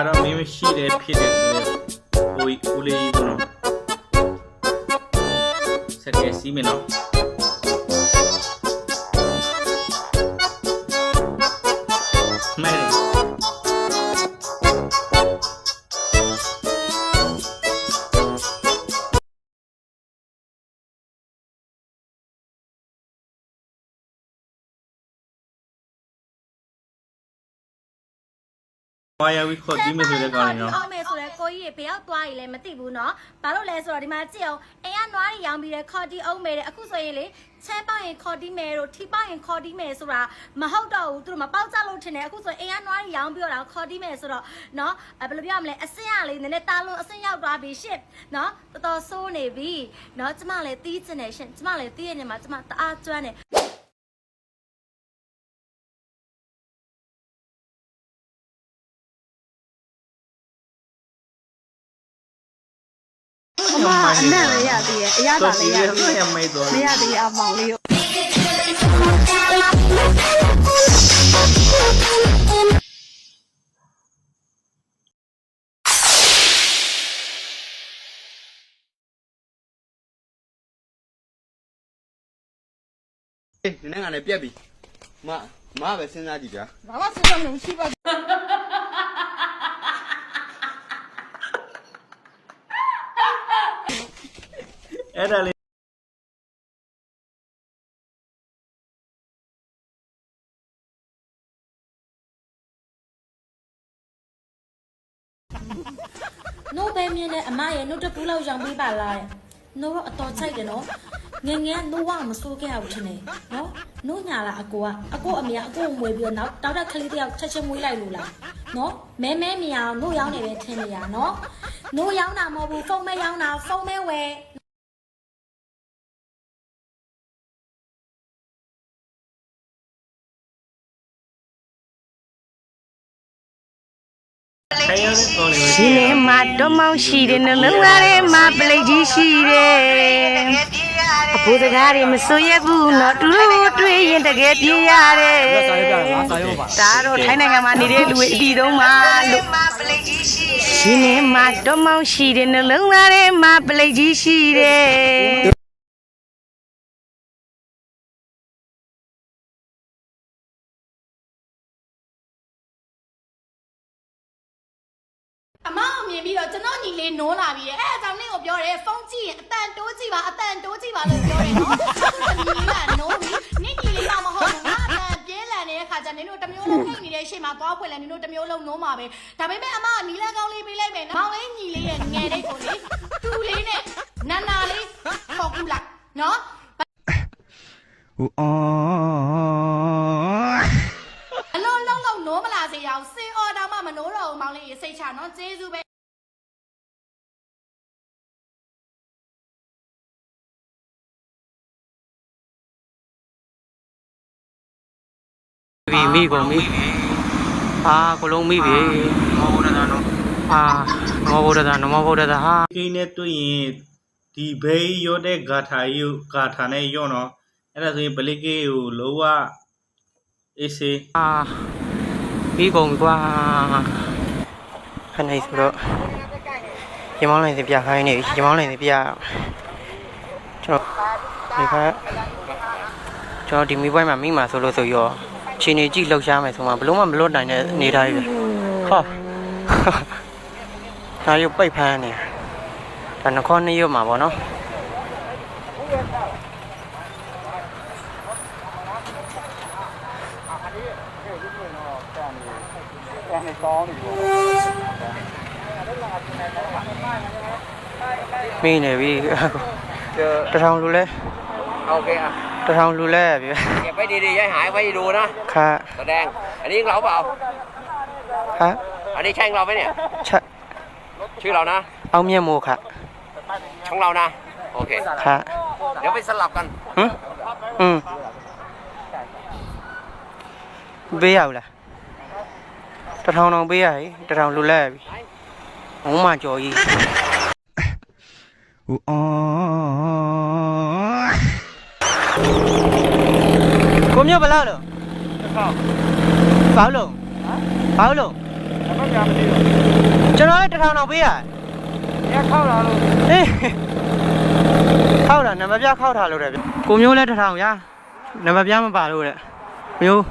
အဲ့တော့မင်းမရှိတယ်ဖြစ်တယ်ဆိုရင်ကိုကြီးဦးလေးကြီးပေါ့နော်စက်ကဲစီးမယ်နော် ဝါယာဝီခေါ်ဒီမယ်ဆိုတဲ့ကောင်လေးနော် အောင်မယ်ဆိုတော့ကိုကြီးရေဘယ်ရောက်သွားရည်လဲမသိဘူးเนาะဘာလို့လဲဆိုတော့ဒီမှာကြည့်အောင်အိမ်ကနွားတွေရောင်းပြီးတဲ့ခေါ်တီအောင်မယ်တဲ့အခုဆိုရင်လေချမ်းပေါက်ရင်ခေါ်တီမယ်တို့ထီပေါက်ရင်ခေါ်တီမယ်ဆိုတာမဟုတ်တော့ဘူးသူတို့မပေါက်ကြလို့ထင်တယ်အခုဆိုအိမ်ကနွားတွေရောင်းပြီးတော့ခေါ်တီမယ်ဆိုတော့เนาะဘယ်လိုပြောရမလဲအစင်ရလေးနည်းနည်းတားလုံးအစင်ရောက်သွားပြီရှစ်เนาะတော်တော်ဆိုးနေပြီเนาะကျမလည်းတီးချင်တယ်ရှင်ကျမလည်းတီးရနေမှာကျမတအားကျွမ်းတယ် အမအနံ့လည်းရသေးရဲ့အရသာတော့ဒီလည်းရရသေးရဲ့ရမိတ်တော့မရသေးအမောင်လေးကိုအေးနည်းနည်းကလည်းပြက်ပြီမမပဲစဉ်းစားကြည့်ဗျာဘာမှစဉ်းစားလို့မရှိပါဘူး အဲ့ဒါလေးနို့ပဲမြင်တဲ့အမရဲ့နို့တစ်ပူးလောက်ရောင်ပေးပါလားနို့တော့အတော်ချိုက်တယ်နော်ငယ်ငယ်နို့ဝမစိုးခဲ့ဘူးထင်တယ်နော်နို့ညာလားအကိုကအကိုအမေကအကိုကိုမွေပြီးတော့နောက်တောက်တဲ့ကလေးတယောက်ချက်ချင်းမွေးလိုက်လို့လားနော်မဲမဲမြင်အောင်နို့ရောင်းနေပဲထင်နေရနော်နို့ရောင်းတာမဟုတ်ဘူးဖုန်းမဲရောင်းတာဖုန်းမဲဝယ် ရတဲ့ကောင်လေးပဲဒီနေ့မှာတော့မောင်ရှိတယ်နှလုံးသားထဲမှာပလိတ်ကြီးရှိတယ်အဖိုးစကားတွေမစိုးရဘူးနော်တူတူတွေ့ရင်တကယ်ပြေးရတယ်စာရွက်ပြငါစာရွက်ပါဒါတော့ထိုင်းနိုင်ငံမှာနေတဲ့လူတွေအတီတုံးမှာလို့ဒီနေ့မှာတော့မောင်ရှိတယ်နှလုံးသားထဲမှာပလိတ်ကြီးရှိတယ် အမအောင်မြင်ပြီးတော့ကျွန်တော်ညီလေးနိုးလာပြီရဲ့အဲအကြောင်းလေးကိုပြောတယ်ဖုန်းကြည့်ရင်အတန်တိုးကြည့်ပါအတန်တိုးကြည့်ပါလို့ပြောတယ်နော်အခုညီလေးကနိုးပြီနင့်ညီလေးကမဟုတ်ဘူးငါအတန်ပြင်းလန်နေတဲ့ခါကျနင်တို့တစ်မျိုးလုံးနှိပ်နေတဲ့ရှေ့မှာသွားဖွင့်လဲနင်တို့တစ်မျိုးလုံးနိုးမှာပဲဒါပေမဲ့အမကညီလက်ကောင်းလေးပေးလိုက်မယ်နော်မောင်လေးညီလေးရဲ့ငယ်လေးကိုလေတူလေးနဲ့နန္နာလေးခေါ်ကူလိုက်နော်ဟိုအော်အလုံးလုံးလုံးနိုးမလာစေရအောင်စင်အော်တောင် မှမနိုးတော့ဘူးမောင်လေးရေစိတ်ချနော်ကျေးဇူးပဲပြီမိကုန်ပြီအာကိုလုံးမိပြီမောဘုဒ္ဓသာနော်အာမောဘုဒ္ဓသာနမောဘုဒ္ဓသာဟာကိန်းနဲ့တွေ့ရင်ဒီဘေးရောတဲ့ဂါထာကြီးကိုဂါထာနဲ့ရော့နော်အဲ့ဒါဆိုရင်ပလိကေကိုလောကအေးစေးအာ မိကုန်ပြီကွာခဏလေးဆိုတော့ရမောင်းလိုက်စီပြခိုင်းနေပြီရမောင်းလိုက်စီပြကျွန်တော်ဒီခါကျွန်တော်ဒီမီပွဲမှာမိမှာဆိုလို့ဆိုရောခြေနေကြည့်လှုပ်ရှားမယ်ဆိုမှဘလို့မှမလွတ်နိုင်တဲ့အနေထားကြီးပဲဟောဒါရုပ်ပိတ်ဖမ်းနေဒါနှခေါနှစ်ရုပ်မှာပေါ့နော် မိနေပြီတထောင်လူလဲ โอเคอ่ะ တထောင်လူလဲပြီ เก็บไว้ดีๆอย่าให้หายไว้ดูนะ ခါ แสดง อันนี้เราเปล่า ခါ อันนี้ใช่ของเราไหมเนี่ย ချက် ชื่อเรานะ အောင်မြတ်မို့ခါ ของเรานะ โอเค ခါ เดี๋ยวไปสลับกัน ဟမ်อืมပေးရဘူးလား တထောင်တောင်ပေးရဟိတထောင်လူလဲပြီဘုံမကြော်ကြီးဟိုအော်ကိုမျိုးဘယ်လောက်လို့တစ်ထောင်ဘာလို့ဘာလို့ကျွန်တော်လည်းတစ်ထောင်တော့ပေးရညခောက်လာလို့ဟေးခောက်တာနံပါတ်ပြခောက်ထားလို့တဲ့ဗျကိုမျိုးလည်းတစ်ထောင်ရနံပါတ်ပြမပါလို့တဲ့မျိုး